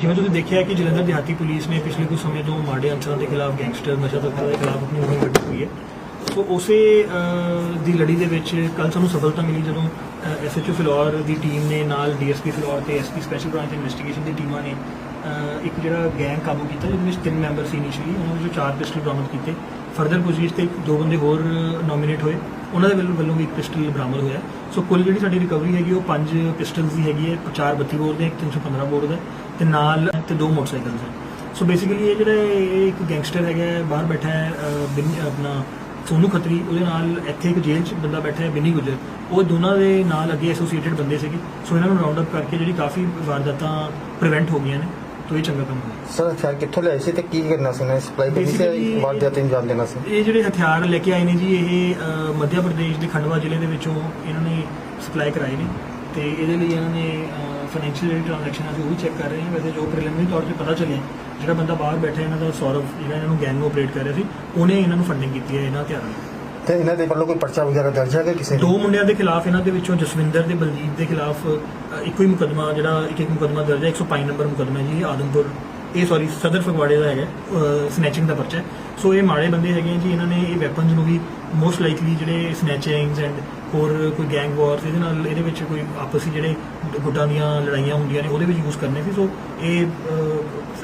ਜਿਵੇਂ ਤੁਸੀਂ ਦੇਖਿਆ ਕਿ ਜਲੰਧਰ ਦਿਹਾਤੀ ਪੁਲਿਸ ਨੇ ਪਿਛਲੇ ਕੁਝ ਸਮੇਂ ਤੋਂ ਮਾੜੇ ਅਨਸਰਾਂ ਦੇ ਖਿਲਾਫ ਗੈਂਗਸਟਰ ਨਸ਼ਾ ਤਸਕਰਾਂ ਦੇ ਖਿਲਾਫ ਆਪਣੀ ਮੁਹਿੰਮ ਕੱਢੀ ਹੋਈ ਹੈ। ਸੋ ਉਸੇ ਦੀ ਲੜੀ ਦੇ ਵਿੱਚ ਕੱਲ ਸਾਨੂੰ ਸਫਲਤਾ ਮਿਲੀ ਜਦੋਂ ਐਸਐਚਓ ਫਿਲੌਰ ਦੀ ਟੀਮ ਨੇ ਨਾਲ ਡੀਐਸਪੀ ਫਿਲੌਰ ਤੇ ਐਸਪੀ ਸਪੈਸ਼ਲ ਬ੍ਰਾਂਚ ਇਨਵੈਸਟੀਗੇਸ਼ਨ ਦੀ ਟੀਮਾਂ ਨੇ ਇੱਕ ਜਿਹੜਾ ਗੈਂਗ ਕਾਬੂ ਕੀਤਾ ਜਿਹਦੇ ਵਿੱਚ ਤਿੰਨ ਮੈਂਬਰ ਸੀ ਇਨੀਸ਼ੀਅਲੀ ਉਹਨਾਂ ਵਿੱਚੋਂ ਚਾਰ ਪਿਸਟਲ ਬਰਾਮਦ ਕੀਤੇ। ਫਰਦਰ ਪੁੱਛਗਿੱਛ ਤੇ ਦੋ ਬੰਦੇ ਹੋਰ ਨੋਮੀਨੇਟ ਹੋਏ। ਉਹਨਾਂ ਦੇ ਵੱਲੋਂ ਵੱਲੋਂ ਵੀ ਇੱਕ ਪਿਸਟਲ ਬਰਾਮਦ ਹੋਇਆ। ਸੋ ਕੁੱਲ ਜਿਹੜੀ ਸਾਡੀ ਰਿਕਵਰੀ ਹੈਗੀ ਉਹ ਪੰਜ ਪਿਸਟਲਸ ਦੀ ਹੈਗੀ ਹੈ। ਚਾਰ 32 ਬੋਰ ਦੇ ਇੱਕ 315 ਬੋਰ ਦਾ ਤੇ ਨਾਲ ਤੇ ਦੋ ਮੋਟਰਸਾਈਕਲਸ ਹੈ। ਸੋ ਬੇਸਿਕਲੀ ਇਹ ਜਿਹੜਾ ਇਹ ਇੱਕ ਗੈਂਗਸਟਰ ਹੈਗਾ ਬਾਹਰ ਬੈਠਾ ਹੈ ਅਹ, ਆਪਣਾ ਸੋਨੂ ਖਤਰੀ ਉਹਦੇ ਨਾਲ ਇੱਥੇ ਇੱਕ ਜੇਲ੍ਹ 'ਚ ਬੰਦਾ ਬੈਠਾ ਹੈ ਬਿੰਨੀ ਗੁਜਰ। ਉਹ ਦੋਨਾਂ ਦੇ ਨਾਲ ਅੱਗੇ ਐਸੋਸੀਏਟਡ ਬੰਦੇ ਸੀਗੇ। ਸੋ ਇਹਨਾਂ ਨੂੰ ਰਾਉਂਡ ਅਪ ਕਰਕੇ ਜਿਹੜੀ ਕਾਫੀ ਵਾਰਦਾਤਾਂ ਪ੍ਰੀਵੈਂਟ ਹੋ ਗਈਆਂ ਨੇ। ਤੋ ਇਹ ਚੰਗਾ ਕੰਮ ਹੋਇਆ। ਸਰ ਹਥਿਆਰ ਕਿੱਥੋਂ ਲਿਆਏ ਸੀ ਤੇ ਕੀ ਕਰਨਾ ਸੀ ਉਹਨਾਂ? ਸਪਲਾਈ ਕਰਨੀ ਸੀ Basically- ਵਾਰਦਾਤ ਅੰਜਾਮ ਦੇਣਾ ਸੀ? ਇਹ ਜਿਹੜੇ ਹਥਿਆਰ ਲੈ ਕੇ ਆਏ ਨੇ ਜੀ ਇਹ ਅ, ਮੱਧ ਪ੍ਰਦੇਸ਼ ਦੇ ਖੰਡਵਾ ਜ਼ਿਲ੍ਹੇ ਦੇ ਵਿੱਚੋਂ ਇਹਨਾਂ ਨੇ ਸਪਲਾਈ ਕਰਾਏ ਨੇ ਤੇ ਇਹਦੇ ਲਈ ਇਹਨਾਂ ਨੇ ਫਾਈਨੈਂਸ਼ੀਅਲ ਜਿਹੜੀ ਟ੍ਰਾਂਜੈਕਸ਼ਨ ਅਸੀਂ ਉਹ ਵੀ ਚੈੱਕ ਕਰ ਰਹੇ ਹਾਂ। ਵੈਸੇ ਜੋ ਪ੍ਰੀਲਿਮਿਨਰੀ ਤੌਰ ਤੇ ਪਤਾ ਚੱਲਿਆ ਜਿਹੜਾ ਬੰਦਾ ਬਾਹਰ ਬੈਠਾ ਇਹਨਾਂ ਦਾ ਸੌਰਵ ਜਿਹੜਾ ਇਹਨਾਂ ਨੂੰ ਗੈਂਗ ਨੂੰ ਆਪਰੇਟ ਕਰ ਰਿਹਾ ਸੀ ਉਹਨੇ ਇਹਨਾਂ ਨੂੰ ਫੰਡਿੰਗ ਕੀਤੀ ਹੈ ਇਹਨਾਂ ਹਥਿਆਰਾਂ ਦੀ। ਤੇ ਇਹਨਾਂ ਦੇ ਵੱਲੋਂ ਕੋਈ ਪਰਚਾ ਵਗੈਰਾ ਦਰਜ ਹੈਗਾ ਕਿਸੇ ਦੋ ਮੁੰਡਿਆਂ ਦੇ ਖਿਲਾਫ ਇਹਨਾਂ ਦੇ ਵਿੱਚੋਂ ਜਸਵਿੰਦਰ ਤੇ ਬਲਜੀਤ ਦੇ ਖਿਲਾਫ ਅ, ਇੱਕੋ ਹੀ ਮੁਕਦਮਾ ਜਿਹੜਾ ਇੱਕ ਇੱਕ ਮੁਕਦਮਾ ਦਰਜ ਹੈ 105 ਨੰਬਰ ਮੁਕਦਮਾ ਜੀ ਆਦਮਪੁਰ ਇਹ ਸੌਰੀ ਸਦਰ ਫਗਵਾੜੇ ਦਾ ਹੈਗਾ ਸਨੈਚਿੰਗ ਦਾ ਪਰਚਾ ਹੈ। ਸੋ ਇਹ ਮਾੜੇ ਬੰਦੇ ਹੈਗੇ ਆ ਜੀ ਇਹਨਾਂ ਨੇ ਇਹ ਵੈਪਨਸ ਨੂੰ ਵੀ ਮੋਸਟ ਲਾਈਕਲੀ ਜਿਹੜੇ ਸਨੈਚਿੰਗਸ ਐਂਡ ਹੋਰ ਕੋਈ ਗੈਂਗ ਵਾਰਸ ਇਹਦੇ ਨਾਲ ਇਹਦੇ ਵਿੱਚ ਕੋਈ ਆਪਸੀ ਜਿਹੜੇ ਗੁੱਟਾਂ ਦੀਆਂ ਲੜਾਈਆਂ ਹੁੰਦੀਆਂ ਨੇ ਉਹਦੇ ਵਿੱਚ ਯੂਜ਼ ਕਰਨੇ ਸੀ। ਸੋ ਇਹ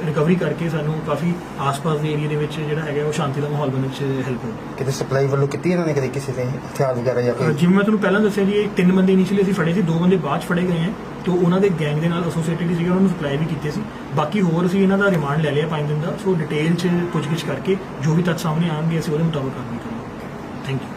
ਰਿਕਵਰੀ ਕਰਕੇ ਸਾਨੂੰ ਕਾਫੀ ਆਸ-ਪਾਸ ਦੇ ਏਰੀਆ ਦੇ ਵਿੱਚ ਜਿਹੜਾ ਹੈਗਾ ਉਹ ਸ਼ਾਂਤੀ ਦਾ ਮਾਹੌਲ ਬਣਨ ਵਿੱਚ ਹੈਲਪ ਹੋਈ ਕਿਤੇ ਸਪਲਾਈ ਵੱਲੋਂ ਕੀਤੀ ਇਹਨਾਂ ਨੇ ਕਦੇ ਕਿਸੇ ਦੇ ਹਥਿਆਰ ਵਗੈਰਾ ਜਾਂ ਕੋਈ? ਜਿਵੇਂ ਮੈਂ ਤੁਹਾਨੂੰ ਪਹਿਲਾਂ ਦੱਸਿਆ ਜੀ ਇਹ ਤਿੰਨ ਬੰਦੇ ਇਨੀਸ਼ੀਅਲੀ ਅਸੀਂ ਫੜੇ ਸੀ ਦੋ ਬੰਦੇ ਬਾਅਦ 'ਚ ਫੜੇ ਗਏ ਹੈ। ਤੇ ਉਹਨਾਂ ਦੇ ਗੈਂਗ ਦੇ ਨਾਲ ਐਸੋਸੀਏਟਡ ਹੀ ਸੀਗੇ ਉਹਨਾਂ ਨੂੰ ਸਪਲਾਈ ਵੀ ਕੀਤੇ ਸੀ। ਬਾਕੀ ਹੋਰ ਅਸੀਂ ਇਹਨਾਂ ਦਾ ਰਿਮਾਂਡ ਲੈ ਲਿਆ ਪੰਜ ਦਿਨ ਦਾ। ਸੋ ਡਿਟੇਲ 'ਚ ਪੁੱਛਗਿੱਛ ਕਰਕੇ ਜੋ ਵੀ ਤੱਥ ਸਾਹਮਣੇ ਆਉਣਗੇ ਅਸੀਂ ਉਹਦੇ ਮੁਤਾਬਕ ਕਾਰਵਾਈ ਕਰਾਂਗੇ। Thank you